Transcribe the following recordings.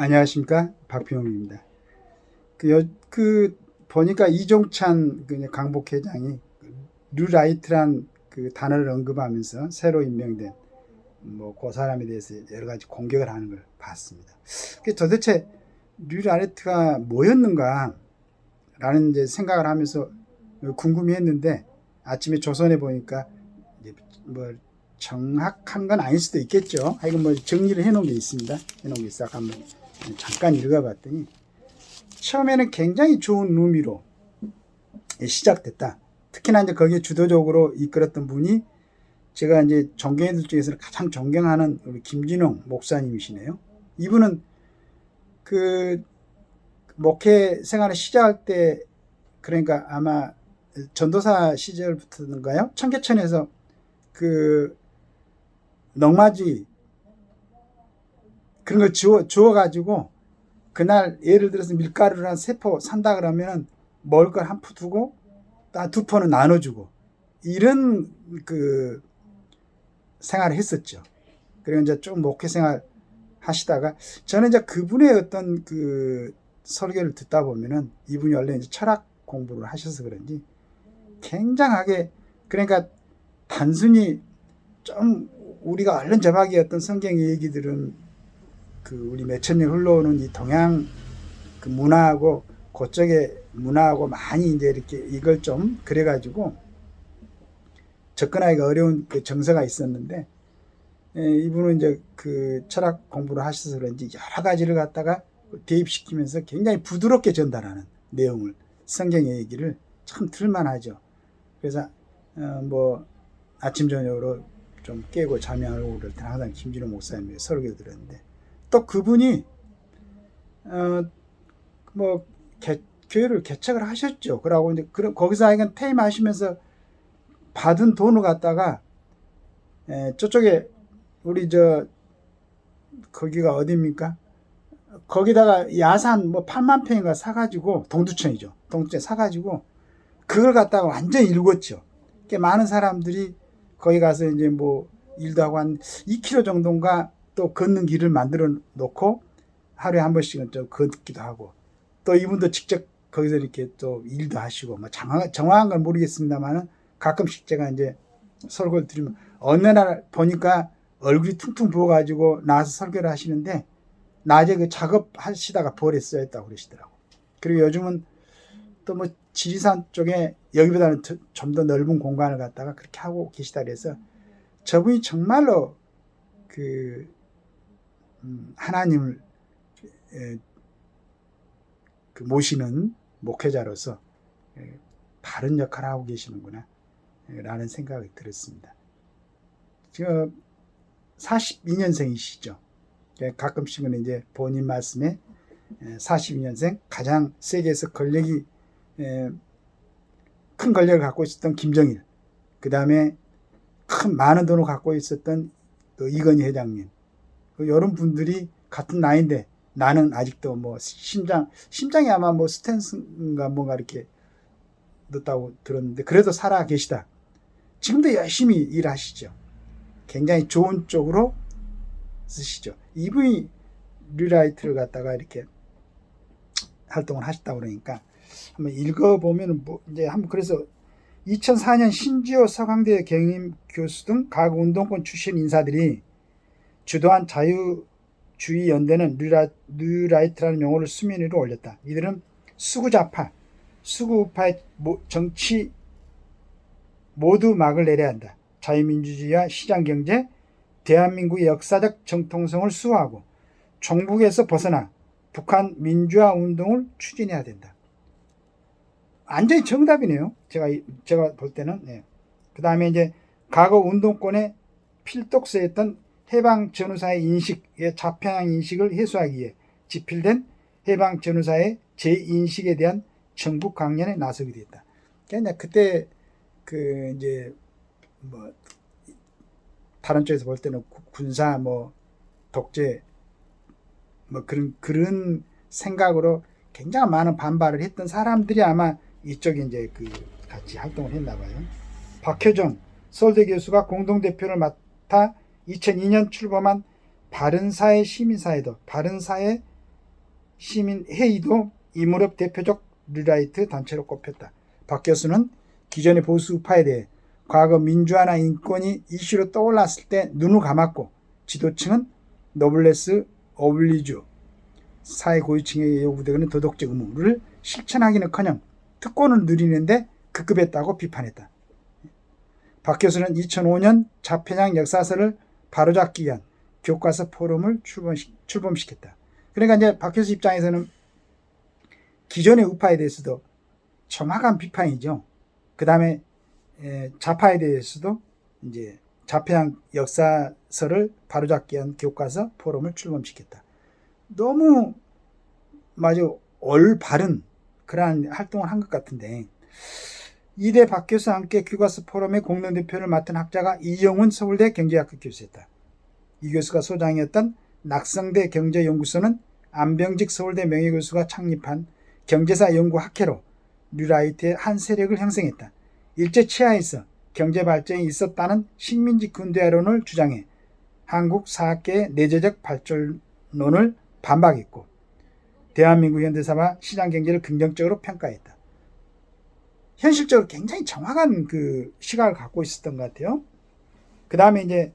안녕하십니까 박병욱입니다. 그, 여, 그 보니까 이종찬 그 강복 회장이 뉴라이트란 그 단어를 언급하면서 새로 임명된 뭐그 사람에 대해서 여러 가지 공격을 하는 걸 봤습니다. 그 도대체 뉴라이트가 뭐였는가 라는 이제 생각을 하면서 궁금해했는데 아침에 조선에 보니까 뭐 정확한 건 아닐 수도 있겠죠. 하여간 뭐 정리를 해놓은 게 있습니다. 해놓은 게 있어. 한번 잠깐 읽어봤더니 처음에는 굉장히 좋은 의미로 시작됐다. 특히나 이제 거기에 주도적으로 이끌었던 분이 제가 이제 존경애들 중에서는 가장 존경하는 우리 김진홍 목사님이시네요. 이분은 그 목회 생활을 시작할 때 그러니까 아마 전도사 시절부터인가요? 청계천에서 그 넉마지 그런 걸 주워, 주워가지고 그날 예를 들어서 밀가루를 한 세 포 산다 그러면 먹을 걸 한 포 두고 두 포는 나눠주고 이런 그 생활을 했었죠. 그리고 이제 좀 목회 생활 하시다가 저는 이제 그분의 어떤 그 설교를 듣다 보면은 이분이 원래 이제 철학 공부를 하셔서 그런지 굉장하게 그러니까 단순히 좀 우리가 얼른 접하기 어떤 성경 얘기들은 그 우리 몇천 년 흘러오는 이 동양 그 문화하고 그쪽의 문화하고 많이 이제 이렇게 이걸 좀 그래가지고 접근하기가 어려운 그 정서가 있었는데 에, 이분은 이제 그 철학 공부를 하셔서 그런지 여러 가지를 갖다가 대입시키면서 굉장히 부드럽게 전달하는 내용을 성경의 얘기를 참 들만하죠. 그래서 어, 뭐 아침 저녁으로 좀 깨고 잠이 안 오고 그럴 때 항상 김진호 목사님의 설교 들었는데 또 그분이 어뭐 교회를 개척을 하셨죠. 그러고 이제 그 거기서 하여간 퇴임하시면서 받은 돈을 갖다가 에, 저쪽에 우리 저 거기가 어디입니까? 거기다가 야산 뭐 8만 평인가 사가지고 동두천이죠. 동두천 사가지고 그걸 갖다가 완전 읽었죠. 꽤 많은 사람들이 거기 가서 이제 뭐 일도 하고 한 2km 정도인가 또 걷는 길을 만들어 놓고 하루에 한 번씩은 좀 걷기도 하고 또 이분도 직접 거기서 이렇게 또 일도 하시고 뭐 정확, 정확한 건 모르겠습니다만은 가끔씩 제가 이제 설교를 드리면 어느 날 보니까 얼굴이 퉁퉁 부어가지고 나와서 설교를 하시는데 낮에 그 작업하시다가 버렸어야 했다고 그러시더라고. 그리고 요즘은 또 뭐 지리산 쪽에 여기보다는 좀 더 넓은 공간을 갖다가 그렇게 하고 계시다 그래서 저분이 정말로 그 음, 하나님을 에, 그 모시는 목회자로서 에, 바른 역할을 하고 계시는구나 에, 라는 생각이 들었습니다. 지금 42년생이시죠. 가끔씩은 이제 본인 말씀에 42년생 가장 세계에서 권력이 큰 권력을 갖고 있었던 김정일, 그 다음에 큰 많은 돈을 갖고 있었던 또 이건희 회장님, 이런 분들이 같은 나이인데 나는 아직도 뭐 심장 심장이 아마 뭐 스탠스인가 뭔가 이렇게 넣었다고 들었는데 그래도 살아 계시다. 지금도 열심히 일하시죠. 굉장히 좋은 쪽으로 쓰시죠. 이분이 류라이트를 갖다가 이렇게 활동을 하셨다 그러니까 한번 읽어보면 뭐 이제 한번 그래서 2004년 신지호 서강대 경임 교수 등 각 운동권 출신 인사들이 주도한 자유주의 연대는 뉴라, 뉴라이트라는 용어를 수면 위로 올렸다. 이들은 수구좌파, 수구우파의 정치 모두 막을 내려야 한다. 자유민주주의와 시장경제, 대한민국의 역사적 정통성을 수호하고 종북에서 벗어나 북한 민주화 운동을 추진해야 된다. 완전히 정답이네요. 제가 제가 볼 때는. 네. 그 다음에 이제 과거 운동권의 필독서였던 해방 전후사의 인식의 자평 인식을 해소하기 위해 집필된 해방 전후사의 재인식에 대한 정부 강연에 나서게 됐다. 그러니까 그때 그 이제 뭐 다른 쪽에서 볼 때는 군사 뭐 독재 뭐 그런 그런 생각으로 굉장히 많은 반발을 했던 사람들이 아마 이쪽에 이제 그 같이 활동을 했나 봐요. 박효정 서울대 교수가 공동 대표를 맡아 2002년 출범한 바른사회 시민사회도 바른사회 시민회의도 이 무렵 대표적 르라이트 단체로 꼽혔다. 박 교수는 기존의 보수 우파에 대해 과거 민주화나 인권이 이슈로 떠올랐을 때 눈을 감았고 지도층은 노블레스 오블리주 사회 고위층에게 요구되는 도덕적 의무를 실천하기는커녕 특권을 누리는데 급급했다고 비판했다. 박 교수는 2005년 자편향 역사서를 바로잡기 위한 교과서 포럼을 출범시, 출범시 켰다. 그러니까 이제 박 교수 입장에서는 기존의 우파에 대해서도 정확한 비판이죠. 그 다음에 좌파에 대해서도 이제 자편향 역사서를 바로잡기 위한 교과서 포럼을 출범시켰다. 너무 마주 올바른 그러한 활동을 한 것 같은데 이대 박 교수와 함께 교과서 포럼의 공동대표를 맡은 학자가 이영훈 서울대 경제학과 교수였다. 이 교수가 소장이었던 낙성대 경제연구소는 안병직 서울대 명예교수가 창립한 경제사 연구 학회로 뉴라이트의 한 세력을 형성했다. 일제 치하에서 경제 발전이 있었다는 식민지 근대화론을 주장해 한국 사학계의 내재적 발전론을 반박했고 대한민국 현대사와 시장 경제를 긍정적으로 평가했다. 현실적으로 굉장히 정확한 그 시각을 갖고 있었던 것 같아요. 그 다음에 이제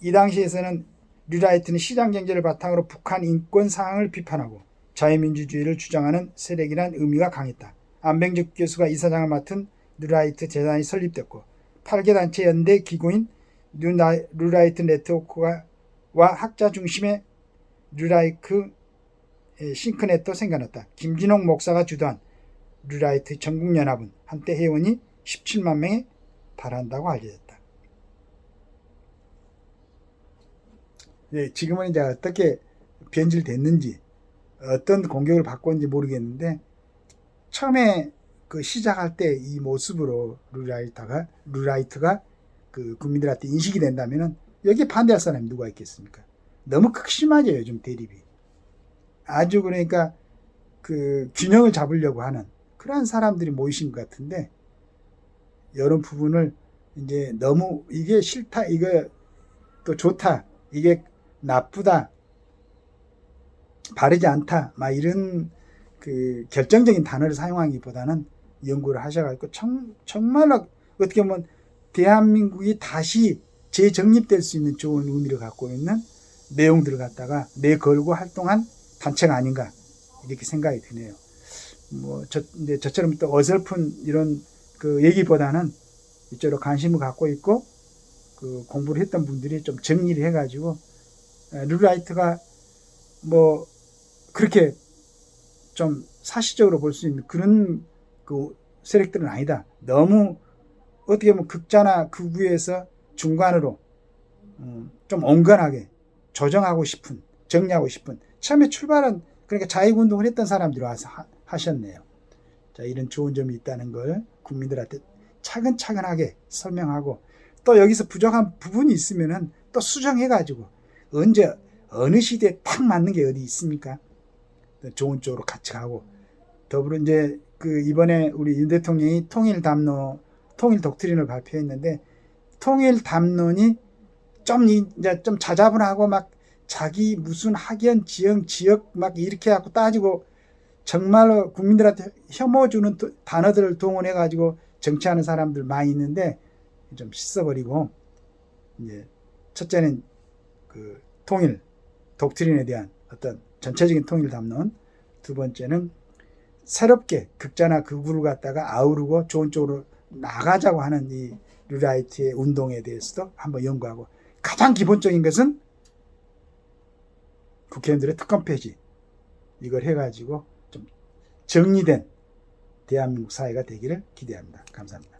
이 당시에서는 류라이트는 시장 경제를 바탕으로 북한 인권 상황을 비판하고 자유민주주의를 주장하는 세력이란 의미가 강했다. 안병직 교수가 이사장을 맡은 류라이트 재단이 설립됐고 8개 단체 연대 기구인 류라이트 네트워크와 학자 중심의 류라이크 싱크넷도 생겨났다. 김진홍 목사가 주도한 류라이트 전국연합은 한때 회원이 17만 명에 달한다고 알려졌다. 예, 지금은 이제 어떻게 변질됐는지 어떤 공격을 받고 있는지 모르겠는데 처음에 그 시작할 때 이 모습으로 류라이트가 류라이트가 그 국민들한테 인식이 된다면은 여기에 반대할 사람이 누가 있겠습니까? 너무 극심하죠 요즘 대립이. 아주 그러니까 그 균형을 잡으려고 하는 그러한 사람들이 모이신 것 같은데 여러 부분을 이제 너무 이게 싫다 이거 또 좋다 이게 나쁘다 바르지 않다 막 이런 그 결정적인 단어를 사용하기보다는 연구를 하셔가지고 정, 정말로 어떻게 보면 대한민국이 다시 재정립될 수 있는 좋은 의미를 갖고 있는 내용들을 갖다가 내걸고 활동한 단체가 아닌가 이렇게 생각이 드네요. 뭐 저 이제 저처럼 또 어설픈 이런 그 얘기보다는 이쪽으로 관심을 갖고 있고 그 공부를 했던 분들이 좀 정리를 해가지고 룰라이트가 뭐 그렇게 좀 사실적으로 볼 수 있는 그런 그 세력들은 아니다. 너무 어떻게 보면 극자나 극우에서 중간으로 음, 좀 온건하게 조정하고 싶은 정리하고 싶은 처음에 출발은 그러니까 자익운동을 했던 사람들이 와서 하, 셨네요 자, 이런 좋은 점이 있다는 걸 국민들한테 차근차근하게 설명하고 또 여기서 부족한 부분이 있으면은 또 수정해가지고 언제 어느 시대에 딱 맞는 게 어디 있습니까? 좋은 쪽으로 같이 가고 더불어 이제 그 이번에 우리 윤 대통령이 통일 담론, 통일 독트린을 발표했는데 통일 담론이 좀 이제 좀 자자분하고 막 자기 무슨 학연, 지형, 지역 막 이렇게 갖고 따지고 정말로 국민들한테 혐오 주는 단어들을 동원해 가지고 정치하는 사람들 많이 있는데 좀 씻어버리고 이제 첫째는 그 통일 독트린에 대한 어떤 전체적인 통일 담론 두 번째는 새롭게 극자나 극우를 갖다가 아우르고 좋은 쪽으로 나가자고 하는 이 류라이트의 운동에 대해서도 한번 연구하고 가장 기본적인 것은 국회의원들의 특검 폐지 이걸 해가지고 좀 정리된 대한민국 사회가 되기를 기대합니다. 감사합니다.